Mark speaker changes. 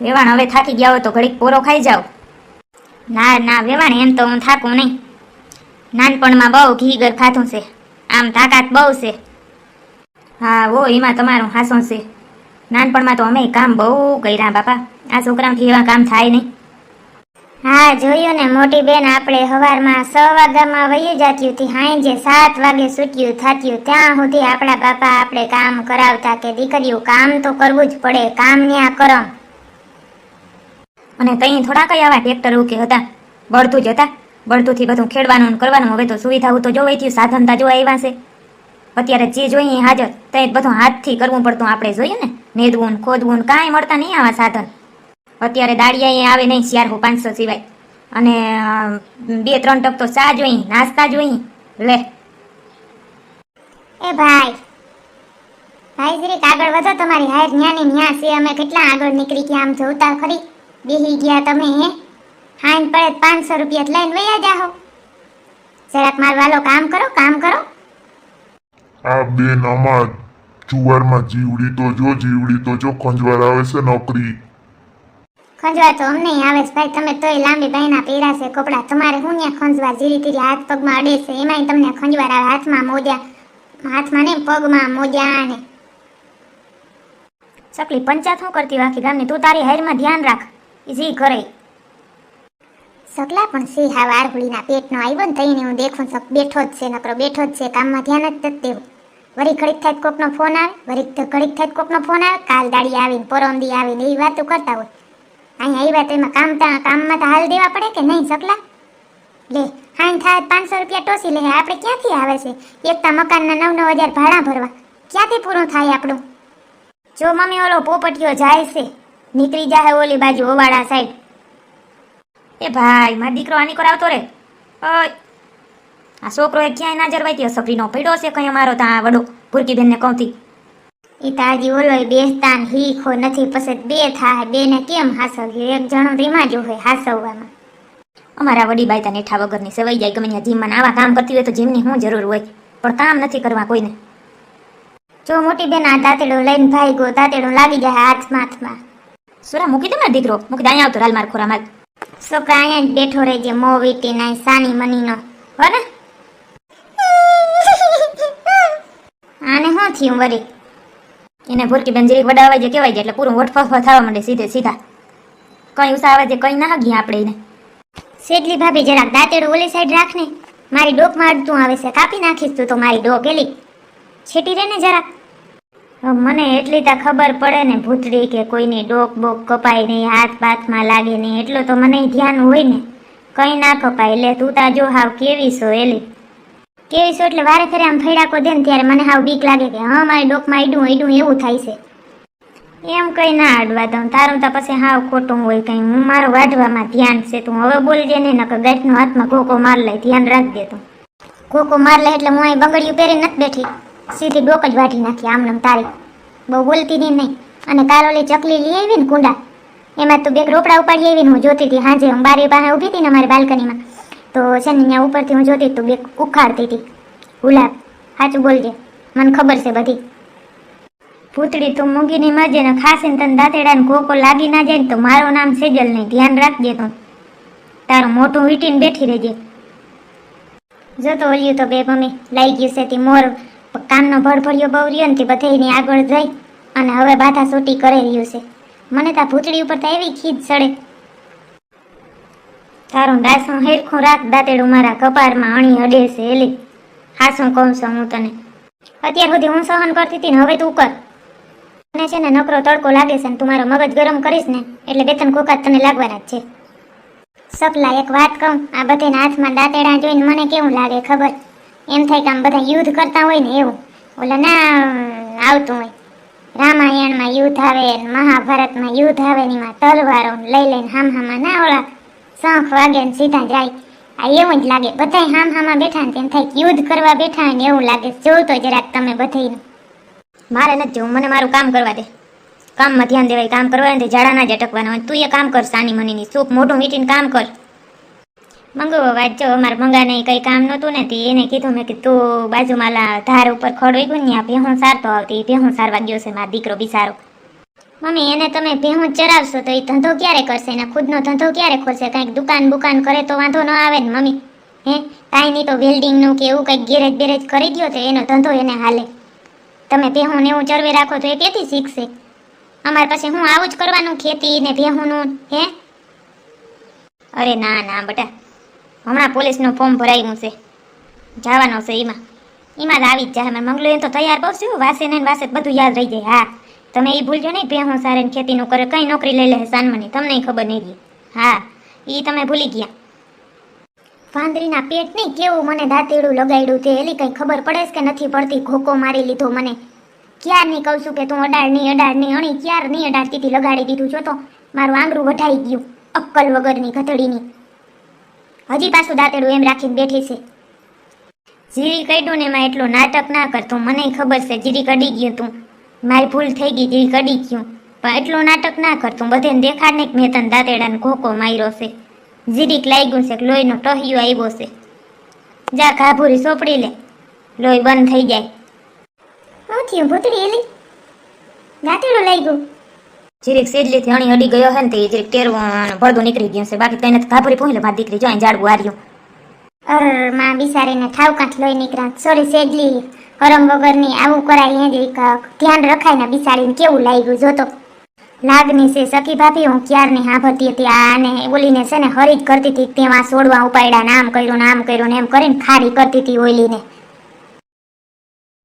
Speaker 1: વેવાણ હવે થાકી ગયા હોય તો ઘડીક પોરો ખાઈ જાઓ. ના ના, વેવાણ, એમ તો હું થાકું નહીં. નાનપણમાં બહુ ઘી ઘર ખાધું છે. આમ તાકાત બહુ છે. હા ઓ એમાં તમારું હાસું છે. નાનપણમાં તો અમે કામ બહુ કર્યા, બાપા. આ છોકરાઓથી એવા કામ થાય નહીં.
Speaker 2: હા, જોયું ને, મોટી બેન આપણે સવારમાં છ વાગ્યામાં વહી જતી હતી. સાંજે સાત વાગે સૂટ્યું થાત્યું ત્યાં સુધી આપણા બાપા આપણે કામ કરાવતા કે દીકરીઓ કામ તો કરવું જ પડે. કામ ન્યા કરો
Speaker 1: અને તઈ થોડા કઈ આવા ટ્રેક્ટરો કે હતા. બળતું જ હતા. બળતુંથી બધું ખેડવાનું કરવાનું. હવે તો સુવિધાઓ તો જોવાઈ થયું. સાધનતા જોવા આવ્યા છે. અત્યારે જે જોઈએ હાજર. તે બધું હાથથી કરવું પડતું આપણે જોઈએ ને. નેદવું ખોદવું કાંઈ મળતા નહીં આવા સાધન. અત્યારે દાળિયા આવે નહીં ચારસો પાંચસો સિવાય. અને બે, ત્રણ ટપ તો ચા જોઈ નાસ્તા જોઈ લે.
Speaker 2: એ ભાઈ. ભાઈ જરીક આગળ વધો. તમારી હાયર ન્યાની ન્યા છે. અમે કેટલા આગળ નીકળી ગયા? આમ જોતા ખરી. બેહી ગયા તમે હે? હાઈન પડે પાંચસો રૂપિયા લઈને વયા જાહો. જરાક માર વાલો કામ કરો કામ કરો.
Speaker 3: આ બેન અમાર જુવારમાં જીવડી તો જો જીવડી તો જો ખંજવાર આવે છે નોકરી.
Speaker 2: ખંજવાર તો અમને આવે છે ભાઈ તમે તોય લાંબી બાયના પહેરા છે કપડા. તમારે હું ન્યા ખંજવાર જીરી તીરી હાથ પગમાં અડે છે? એમાંય તમને ખંજવાર આવે હાથમાં મોજા હાથમાં ને પગમાં મોજા ને
Speaker 1: સકલી પંચાયત શું કરતી વાકી ગામની? તું તારી હારમાં ધ્યાન રાખ. જી કરે
Speaker 2: સકલા પણ સી હા વારહુડીના પેટનો આવ્યો ને તઈને હું દેખું સક બેઠો જ છે, નકરો બેઠો જ છે, કામમાં ધ્યાન જ નથી દેવું. વળી ઘડીક થાય કોકનો ફોન આવે તો ઘડીક થાય કોકનો ફોન આવે, કાલ દાડી આવીને પરમદી આવીને એવી વાતો કરતા હોય. અહીંયા આવ્યા તો એમાં કામ કામમાં તો હાલ દેવા પડે કે નહીં સકલા લે, હાઈ થાય, પાંચસો રૂપિયા ટોસી લે, આપણે ક્યાંથી આવે છે? એકતા મકાનના નવ નવ હજાર ભાડા ભરવા. ક્યાંથી પૂરું થાય આપણું?
Speaker 1: જો મમ્મી ઓલો પોપટીયો જાય છે નીકળી જાય ઓલી બાજુ ઓવાડા સાઈડ. એ ભાઈ મારો દીકરો આની કરાવતો રે. ઓય. આ છોકરો એ ક્યાંય ના જરવાઈ સફરીનો પડ્યો છે કઈ અમારો ત્યાં વડો ભૂરકીબેનને કહુંથી.
Speaker 2: એ તાજી ઓલો ઓલોય બેસતા હીખો નથી પછી બે થાય બે ને કેમ હાસવ્યું એક જણો રીમાં જ હોય હાસવવામાં.
Speaker 1: અમારા વડી બાઈ ત્યાં નેઠા વગરની સેવાઈ જાય ગમે ત્યાં જીમમાં આવા કામ કરતી હોય તો જીમની શું જરૂર હોય? પણ કામ નથી કરવા કોઈને.
Speaker 2: જો મોટી બેન આ દાંતેડો લઈને ભાઈ ગો તાતેડો લાગી જાય હાથમાં હાથમાં.
Speaker 1: સુરા મૂકી દે મારો દીકરો. મૂકી દે અહીંયા આવતો રાલ માર ખોરા માલ.
Speaker 2: છોકરા અહીંયા જ બેઠો રહેજે મો વીટી ના સાની મનીનો.
Speaker 1: હો ને?
Speaker 2: આને શું થયું વળી?
Speaker 1: એને ભૂરકીબેન જરીક વડાવા જે કહેવાય છે એટલે પૂરું વટફાફા થવા માંડે સીધે સીધા. કઈ ઉષા આવે છે કઈ ના હગી આપણે એને.
Speaker 2: સેટલી ભાભી જરાક દાંતેડું ઓલી સાઈડ રાખ ને મારી ડોક મારતું આવે છે કાપી નાખીશ તું તો મારી ડોક એલી. છેટી રે ને જરાક. મને એટલી તો ખબર પડે ને ભૂતડી કે કોઈની ડોક બોક કપાય નહીં, હાથ પાથમાં લાગે નહીં, એટલું તો મને ધ્યાન હોય ને. કંઈ ના કપાય. એટલે તું તા જો હાવ કેવી છો, એલી. કેવી છો એટલે વારે ફેરે આમ ફેડાકો દે ને ત્યારે મને હાવ બીક લાગે કે, હા, મારી ડોકમાં આડું આડું એવું થાય છે. એમ કંઈ ના અડવા દઉં. તારું તો પછી હાવ ખોટું હોય કંઈ. હું મારો વાઢવામાં ધ્યાન છે. તું હવે બોલજે નહીં, નકર ગાંઠનો હાથમાં કોકો માર લે. ધ્યાન રાખજે તું. કોકો માર લે એટલે હું અહીં બંગડીયું પહેરી નથી બેઠી. સીધી ડોક જ વાઢી નાખી આમનામ તારી. બહુ બોલતી નહીં નહીં. અને કાલ ચકલી લઈ આવી ને કુંડા. એમાં તું બે રોપડા ઉપાડી આવીને હું જોતી હતી. હાજે હું બારી પાસે ઊભી હતી ને અમારી બાલ્કનીમાં. તો છે ને ત્યાં ઉપરથી હું જોતી તું બે ઉખાડતી હતી. ગુલાબ, સાચું બોલજે. મને ખબર છે બધી. પૂતળી તું મૂંગીની મરજે ને ખાસીને તને દાંતેડા ને કોકો લાગી ના જાય ને તો મારું નામ સેજલ નહીં. ધ્યાન રાખજે તું. તારું મોટું વીટીને બેઠી રહેજે. જતો ઓલ્યું તો બે મમ્મી. લાઈ ગયું છે તે મોર કામનો ભડભડિયો બહુ રહ્યો ને તે બધાયની આગળ જઈ અને હવે બાધા સોટી કરી રહ્યું છે. મને તા ભૂતળી ઉપર તો એવી ખીજ ચડે તારું ડાસું હેરખું રાખ, દાંતેડું મારા કપારમાં અણી અડે છે એલી હાસું કહું છું હું તને. અત્યાર સુધી હું સહન કરતી હતી ને હવે તું કર. મને છે ને નકરો તડકો લાગે છે ને તું મારો મગજ ગરમ કરીશ ને એટલે બે ત્રણ કોકા તને લાગવાના જ છે. સપલા એક વાત કહું, આ બધાના હાથમાં દાંતેડા જોઈને મને કેવું લાગે ખબર? એમ થાય કે આમ બધા યુદ્ધ કરતા હોય ને એવું. ઓલા ના આવતું હોય. રામાયણમાં યુદ્ધ આવે ને મહાભારતમાં યુદ્ધ આવે ને એમાં તલવારો લઈ લઈને હામ હામાં ના ઓલા શંખ વાગે ને સીધા જાય. આ એવું જ લાગે. બધા હામ હામાં બેઠા ને તેમ થાય કે યુદ્ધ કરવા બેઠા ને એવું લાગે. જોવું તો જરાક તમે બધાને
Speaker 1: મારે નથી જોવું. મને મારું કામ કરવા દે. કામમાં ધ્યાન દેવાય. કામ કરવા ને ઝાડા ના જ અટકવાના હોય. તું એ કામ કર સાની મનીની. સુખ મોઢું મીટીને કામ કર. મંગો, વાત જો અમારા મંગાને કંઈ કામ નહોતું ને, તે એને કીધું, મેં કે તું બાજુમાં ધાર ઉપર ખડોઈ ગયું ને ભેહું સારતો આવતી ભેહું સારવા ગયો છે, મારો દીકરો બિચારો.
Speaker 2: મમ્મી, એને તમે ભેહું ચરાવશો તો એ ધંધો ક્યારે કરશે? એને ખુદનો ધંધો ક્યારે ખોલશે કાંઈક દુકાન બુકાન કરે તો વાંધો ન આવે ને, મમ્મી. હે? કાંઈ નહીં તો વેલ્ડિંગનું કે એવું કંઈક ગેરેજ બેરેજ કરી દ્યો તો એનો ધંધો એને હાલે. તમે ભેહું ને એવું ચરવી રાખો તો એ ક્યાંથી શીખશે. અમારે પાસે હું આવું જ કરવાનું ખેતી ને ભેહુંનું, હે?
Speaker 1: અરે ના ના, બેટા હમણાં પોલીસનું ફોર્મ ભરાયું છે. જવાનો છે એમાં. એમાં જ આવી જ જાય. મંગલું એમ તો તૈયાર છું. વાસે ને વાસે બધું યાદ રહી જાય. હા. તમે એ ભૂલજો નહીં. ભેહું સારે ખેતીનું કરે. કંઈ નોકરી લઈ લે સાનમની? તમને ખબર નહીં રહી. હા. એ તમે ભૂલી ગયા.
Speaker 2: વાંદરીના પેટ નહીં કેવું મને દાંતેડું લગાડ્યું તે એલી કંઈ ખબર પડે છે કે નથી પડતી? ઘોકો મારી લીધો મને. ક્યાર નહીં કહું છું કે તું અડાડ નહીં અણી ક્યાર નહીં અડાડતી લગાડી દીધું? છો તો મારું આંગળું વઢાઈ ગયું. અક્કલ વગરની ગધડીની. હજી પાછું દાંતેડું એમ રાખીને બેઠી છે.
Speaker 1: જીરી કડ્યું ને એમાં એટલું નાટક ના કરતું મને ખબર છે જીરી કડી ગયું તું. મારી ભૂલ થઈ ગઈ જીરી કડી ગયું. પણ એટલું નાટક ના કરતું બધે દેખાડને મેં તને દાંતેડાને ઘોકો માર્યો છે. જીરીક લાગ્યું છે લોહીનો ટહિયો આવ્યો છે. જા ઘાભૂરી સોપડી લે. લોહી બંધ થઈ જાય.
Speaker 2: શું થયું એલી? દાંતેડું લઈ ગયું
Speaker 1: જીરીક સીડલીથી અણી અડી ગયો હે ને તે જીરીક ટેરવું ભળદું નીકળી ગયું છે. બાકી કઈ નથી ઘાભૂરી પહોંચી લે મારી દીકરી જો ઝાડવું હાર્યું.
Speaker 2: અર, માં બિસારીને ઠાવ કાંઠ લોહી નીકળ્યા. સોરી, સેજલી કરમ વગરની આવું કરાય જ ધ્યાન રખાય ને બિસારીને કેવું લાગ્યું? જોતો લાગની છે સખી ભાભી, હું ક્યારની હાંભળતી હતી? આને બોલીને છે ને હરી જ કરતી હતી, તેમાં સોડવા ઉપાડ્યા, નામ કર્યું નામ કર્યું ને એમ કરીને ખારી કરતી હતી ઓઈલીને